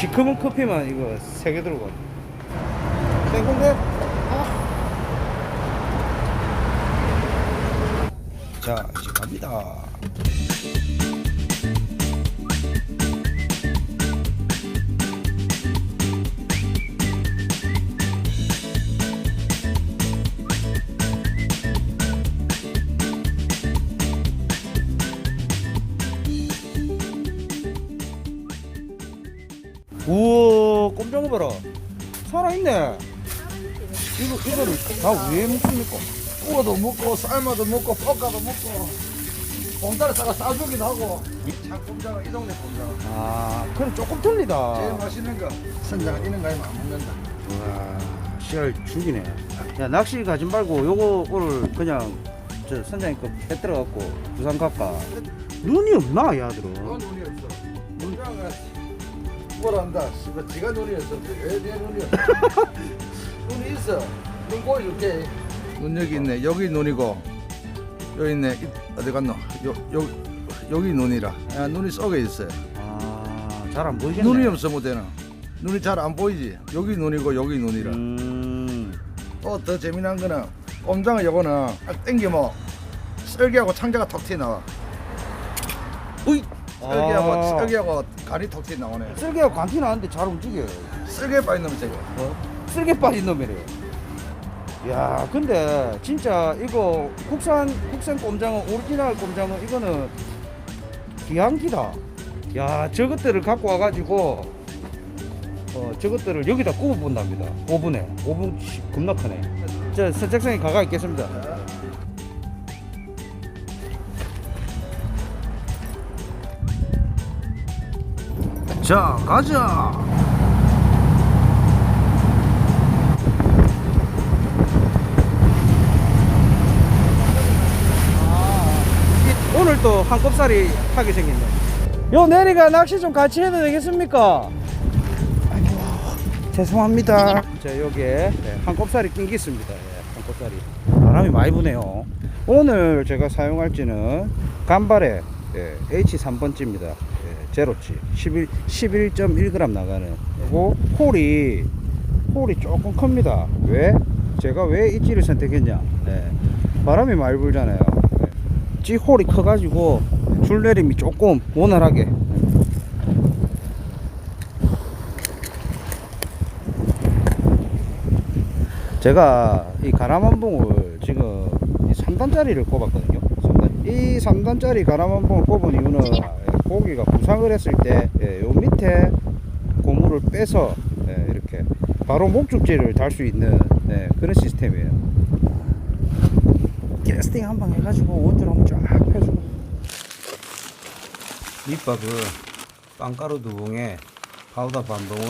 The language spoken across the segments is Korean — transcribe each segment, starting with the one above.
시커먼 커피만 이거 세 개 들고 땡콩대? 자 이제 갑니다 살아있네. 이거 이거를 다 왜 먹습니까? 구워도 먹고 삶아도 먹고 볶아도 먹고. 공짜로 싸가 싸주기도 하고. 참 꼼장어 이 동네 꼼장어 아 그럼 조금 틀리다. 제일 맛있는 거 선장은 이런 거 아니면 안 먹는다. 와 씨알 죽이네. 야 낚시 가지 말고 요거 오늘 그냥 저 선장님 거배 들어갖고 부산 갈까? 눈이 없나 너 눈이 없어. 꼼장어 가 뭐란다. 씨발 지가 눈이 없어 왜내 눈이 없어 눈이 있어. 눈 보여줄게. 눈 여기 있네. 여기 눈이고 여기 있네. 이- 어디 갔노? 요, 요, 여기 눈이라. 야, 눈이 썩어 있어요. 아 잘 안 보이겠네. 눈이 없어 못되나 눈이 잘 안 보이지? 여기 눈이고 여기 눈이라. 음. 또 더 재미난 거는 꼼장어 요거는 딱 땡기면 썰기하고 창자가 톡 튀어나와 썰기하고 아. 썰기하고 간이 톡 튀어나오네 쓸개가 관티 나는데 잘 움직여요 썰기에 빠진 놈이 저거 쓸개 빠진 놈이래요. 야, 근데 진짜 이거 국산 국산 꼼장어 오리지널 꼼장어 이거는 기한기다. 야, 저것들을 갖고 와가지고 어 저것들을 여기다 구워 본답니다. 오븐에 오븐 씨, 겁나 크네. 저 선착장에 가가 있겠습니다. 자, 가자. 오늘 또 한kop살이 하게 생겼네. 요 내리가 낚시 좀 같이 해도 되겠습니까? 아이고, 죄송합니다. 자, 여기에 네, 한kop살이 낀 게 있습니다. 예, 한kop살이. 바람이 많이 부네요. 오늘 제가 사용할지는 간발의 예, H3번째입니다. 예, 제로치 11, 11.1g 나가는. 그리고 홀이 홀이 조금 큽니다. 왜? 제가 왜 이 찌를 선택했냐? 예, 바람이 많이 불잖아요. 예. 찌 홀이 커가지고 줄 내림이 조금 원활하게. 제가 이 가라만봉을 지금 3단짜리를 꼽았거든요. 3단. 이 3단짜리 가라만봉을 꼽은 이유는 예, 고기가 부상을 했을 때 예, 요 밑에 고무를 빼서 예, 이렇게 바로 목줄지를 달 수 있는 예, 그런 시스템이에요. 캐스팅 한 방 해가지고 원줄 한번 쫙 펴주고 밑밥을 빵가루 두 봉에 파우더 반 봉을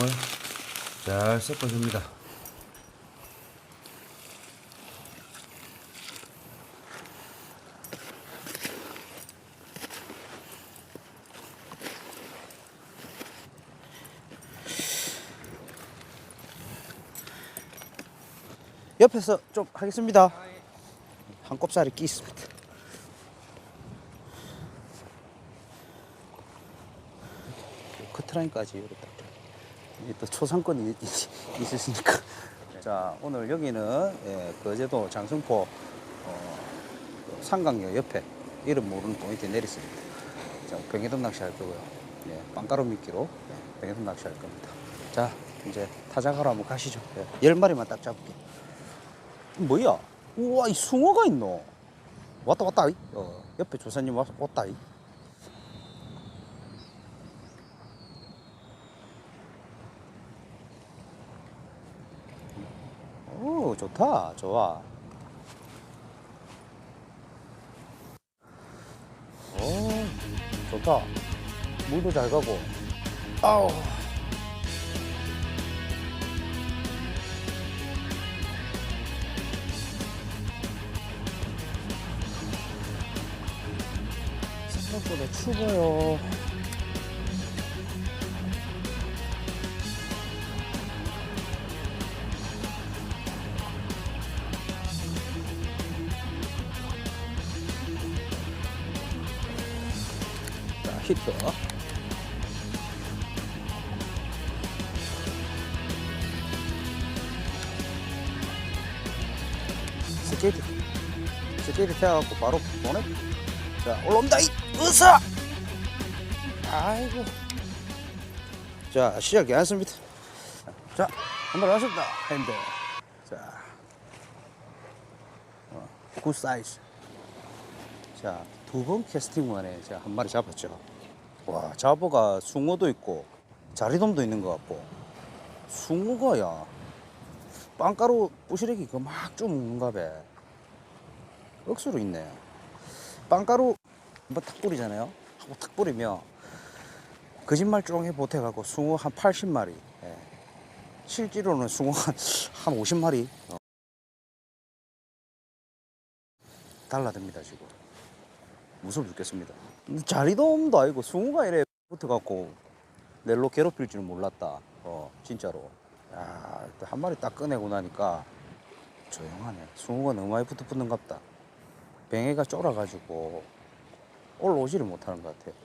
잘 섞어줍니다. 옆에서 좀 하겠습니다. 한 kop살이 끼 있습니다. 커트라인까지 이렇게 또 초상권이 있으시니까. 자, 오늘 여기는 예, 거제도 장성포 어, 그 상강역 옆에 이름 모르는 포인트에 내렸습니다. 자, 병해돔 낚시 할 거고요. 예, 빵가루 미끼로 예, 병해돔 낚시 할 겁니다. 자, 이제 타작하러 한번 가시죠. 예, 열 마리만 딱 잡을게요. 뭐야? 우와 이 숭어가 있노. 왔다 왔다. 이. 어, 옆에 조사님 왔, 왔다. 이. 오 좋다 좋아. 오 좋다. 물도 잘 가고. 아우. 생각보다 추워요. 자, 히트. 스케이트. 스케이트 태워갖고 바로 보내. 자, 올라온다, 이! 으쌰 아이고. 자 시작이 않습니다. 자 한번 하셨다 핸드. 자. 어, 굿 사이즈. 자 두 번 캐스팅 만에 제가 한 마리 잡았죠. 와 잡어가 숭어도 있고 자리돔도 있는 것 같고. 숭어가 야. 빵가루 부시래기 그거 막좀 먹는가 봐. 억수로 있네. 빵가루 한번 탁 뿌리잖아요 하고 탁 뿌리면 거짓말 쫑해 보태갖고 숭어 한 80마리 예. 실제로는 숭어 한, 한 50마리 어. 달라듭니다 지금 무서워 죽겠습니다 자리돔도 아니고 숭어가 이래 붙어갖고 넬로 괴롭힐 줄 몰랐다 어 진짜로 야, 또한 마리 딱 꺼내고 나니까 조용하네. 숭어가 너무 많이 붙어 붙는갑다. 뱅에가 쫄아가지고 올라오지를 못하는 것 같아.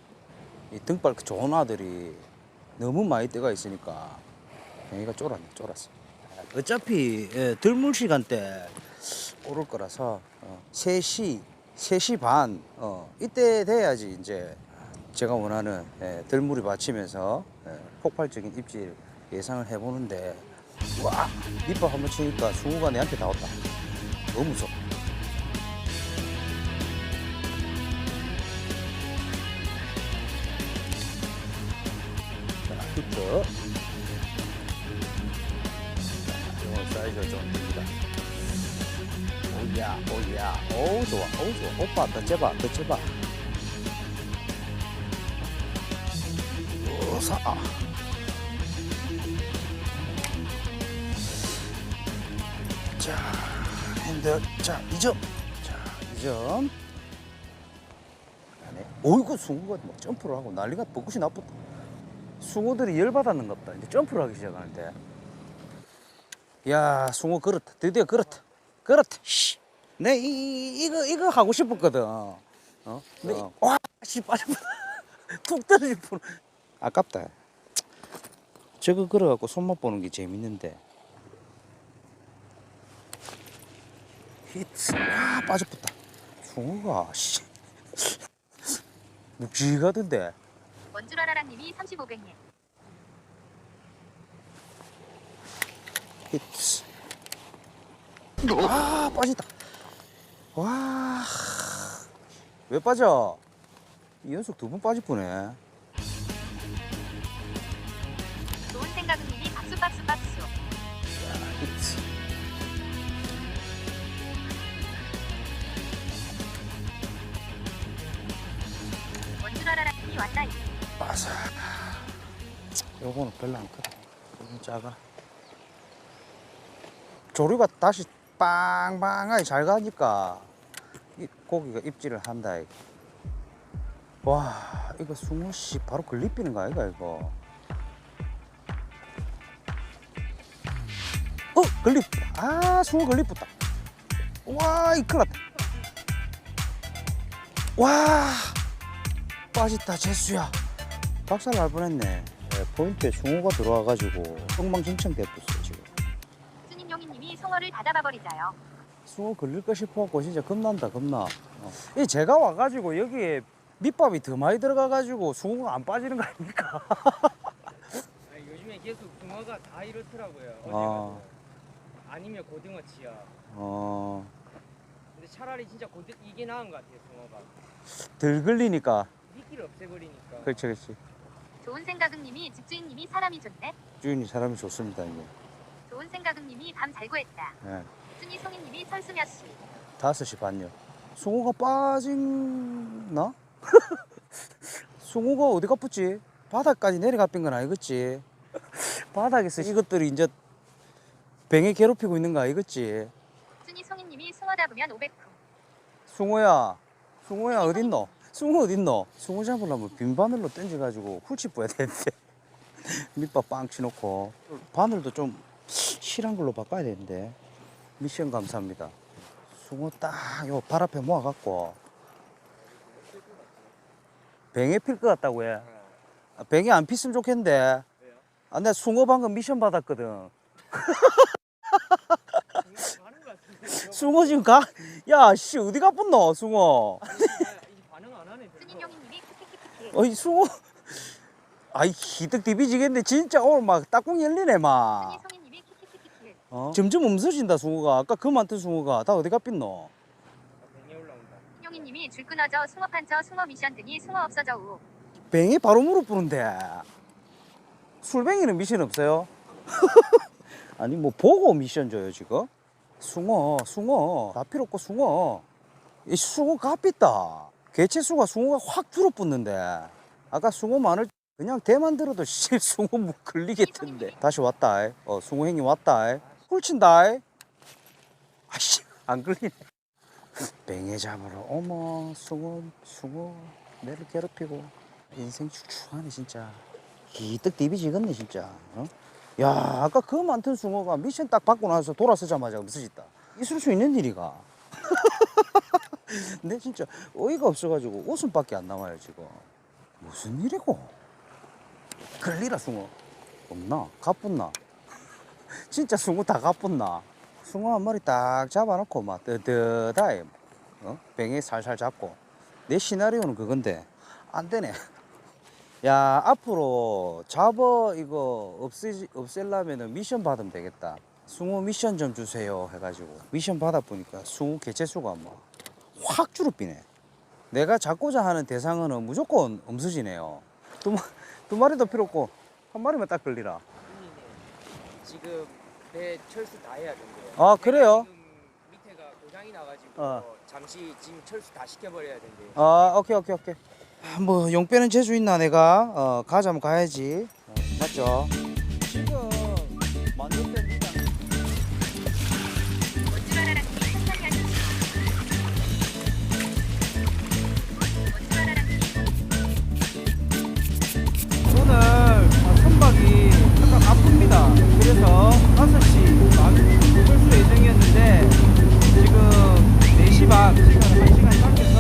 이 등발 그 좋은 아들이 너무 많이 때가 있으니까 뱅에가 쫄았네, 쫄았어. 어차피 예, 들물 시간 때 오를 거라서 어, 3시, 3시 반 어, 이때 돼야지 이제 제가 원하는 예, 들물이 받치면서 예, 폭발적인 입질 예상을 해보는데 와 밑밥 한번 치니까 숭어가 내한테 다 왔다 너무 무서워 됩니다 오야 오야 오 좋아 오 좋아 오빠 더 째봐 오사 자, 핸들, 자, 2점. 자, 2점. 안에. 어이구, 숭어가 막 점프를 하고 난리가 벚꽃이 나쁘다. 숭어들이 열받았는 것 같다. 이제 점프를 하기 시작하는데. 야, 숭어 그렇다. 드디어 그렇다. 그렇다. 씨. 내 이, 이, 거 이거 하고 싶었거든. 어? 근데, 이- 와, 씨, 빠져버려. 툭 떨어질 뻔. 아깝다. 저거 걸어갖고 손맛 보는 게 재밌는데. 히트. 아, 빠져붙다. 숭어가, 씨. 묵직하던데. 원주라라랑님이 35백 아, 빠진다. 와. 왜 빠져? 이 연속 두 번 빠질 뻔해. 좋은 생각은님이 박수 박수 박수 히트. 원주라라랑님이 왔다이 빠져. 요거는 별로 안 크다. 이건 작아. 조류가 다시 빵빵하게 잘 가니까 이 고기가 입질을 한다. 이거. 와, 이거 숭어 씨 바로 걸리피는 거 아이가 이거? 어, 걸리. 아, 숭어 걸리붙다. 와, 이 큰일 났다. 와, 빠졌다, 재수야. 박살 날 뻔했네. 네, 포인트에 숭어가 들어와가지고 엉망진창 됐었어 송어를 다 잡아버리자요 숭어 걸릴까 싶어갖고 진짜 겁난다 겁나. 어. 이 제가 와가지고 여기에 밑밥이 더 많이 들어가가지고 숭어가 안 빠지는 거 아닙니까? 아니, 요즘에 계속 붕어가 다 이렇더라고요. 아. 가서. 아니면 고등어치야. 어, 근데 차라리 진짜 고등 이게 나은 것 같아요. 붕어가 덜 걸리니까. 미끼를 없애버리니까. 그렇지 그렇지. 좋은 생각은 님이 집주인님이 사람이 좋네 주인이 사람이 좋습니다 이게. 좋은 생각은님이 밤 잘고 했다 예. 순이 송이님이 몇시 다섯 시 반요. 숭어가 빠진나? 숭어가 어디 가 붙지? 바닥까지 내려가 뺀건 아니겠지? 바닥에서 이것들이 이제 뱅에 괴롭히고 있는 거 아니겠지? 순이 송이님이 숭어 잡으면 500품 숭어야, 숭어야 어딨노? 숭어 어딨노? 숭어 잡으려면 빈 바늘로 던져가지고 훌치 뿌야 되는데 밑밥 빵 치놓고 바늘도 좀 실한 걸로 바꿔야 되는데 미션 감사합니다. 숭어 딱요 발 앞에 모아갖고 뱅에 필 것 같다고 해. 아, 뱅에 안 pis으면 좋겠는데. 아, 내가 숭어 방금 미션 받았거든. 숭어 지금 가? 야, 씨, 어디 가뿐노, 숭어? 어이, 숭어. 아이, 기득 디비지겠네. 진짜 오늘 막 딱꿍 열리네, 막. 어? 점점 없어진다, 숭어가. 아까 그 많던 숭어가. 다 어디 올라온다. 용인님이 줄 끊어져 숭어 판처 숭어 미션 등이 숭어 없어져 우. 뱅이 바로 무릎 꿇는데. 술뱅이는 미션 없어요? 아니, 뭐, 보고 미션 줘요, 지금? 숭어, 숭어. 다 필요 없고, 숭어. 이 숭어 값있다. 개체수가 숭어가 확 줄어붙는데. 아까 숭어만을 그냥 대만 들어도 씨, 숭어 뭐 걸리겠던데. 다시 왔다. 어, 숭어 행이 왔다. Hul친다. 아씨, 안 걸리네. 뱅에 잡으러, 어머, 숭어, 숭어. 내를 괴롭히고. 인생 축축하네, 진짜. 기득 디비지겠네, 진짜. 어? 야, 아까 그 많던 숭어가 미션 딱 받고 나서 돌아서자마자 없어졌다. 있을 수 있는 일이가. 근데 진짜 어이가 없어가지고 웃음밖에 안 나와요, 지금. 무슨 일이고? 걸리라, 숭어. 없나? 가뿐나? 진짜 숭어 다 가뿐나? 숭어 한 마리 딱 잡아놓고 막 뜨뜻하게 어? 뱅에 살살 잡고 내 시나리오는 그건데 안 되네. 야 앞으로 잡어 이거 없애 없앨라면은 미션 받으면 되겠다. 숭어 미션 좀 주세요 해가지고 미션 받아 보니까 숭어 개체수가 뭐 확 줄어비네. 내가 잡고자 하는 대상은 무조건 없어지네요. 두, 마- 두 마리도 필요 없고 한 마리만 딱 걸리라. 지금 배 철수 다 해야 된대요. 아, 그래요? 지금 밑에가 고장이 나가지고 어. 잠시 지금 철수 다 시켜버려야 된대요. 아 오케이 오케이 오케이. 아, 뭐 용빼는 재주 있나 내가 어, 가자면 가야지. 어, 맞죠? 지금 만들 때입 지금 4시 반 시간을 1시간 당겨서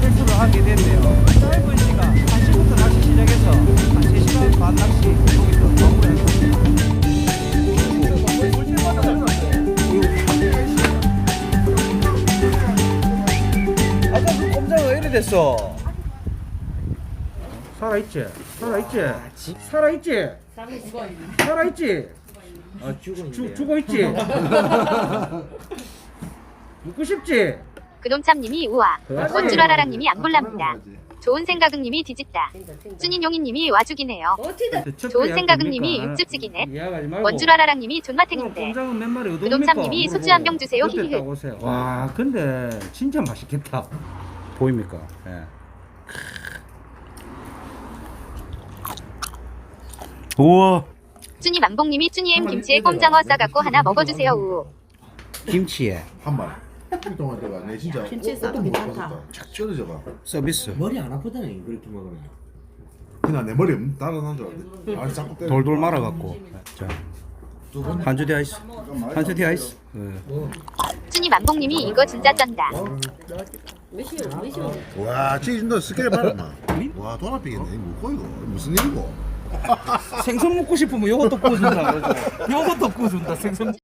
철수를 하게 됐네요. 짧은 시간 1시부터 낚시 시작해서 한 3시간 반 낚시 여기서 마무리했습니다. 아까 그 꼼장어 왜 이래 됐어? 살아있지? 살아있지? 살아있지? 살아있지? 아, 죽, 죽, 죽어 있지? 묻고 싶지? 그놈참님이 우와. 원주라라랑님이 안 볼랍니다. 좋은 생각은님이 뒤집다. 순인용인님이 와죽이네요. 좋은 생각은님이 육즙지기네. 말고 원주라라랑님이 존맛탱인데. 꼼장은 몇 마리 얻어옵니까? 그놈참님이 소주 한 병 주세요. 히히히. 오세요. 와 근데 진짜 맛있겠다 보입니까? 예. 우와 쭈니 만봉님이 쭈니엠 김치에 꼼장어 싸갖고 하나 먹어주세요. 우. 김치에 한 발. 동안 내가 내 진짜 김치 싸도 괜찮다. 착 쩔어져가. 서비스 머리 안 아프다니 그렇게 먹으면 그냥 내 머리 따라난 줄 알았는데. 아 자꾸 때려. 돌돌 말아갖고 자 두 번. 한주 디 아이스 한주 디 아이스 예. 쭈니 만봉님이 이거 진짜 쩐다. 시요? 와, 찌진다 스케일 봐라 마. 와, 돈 아끼겠네. 뭐고 이거? 무슨 일이고? 생선 먹고 싶으면 요것도 구워준다 요것도 구워준다 생선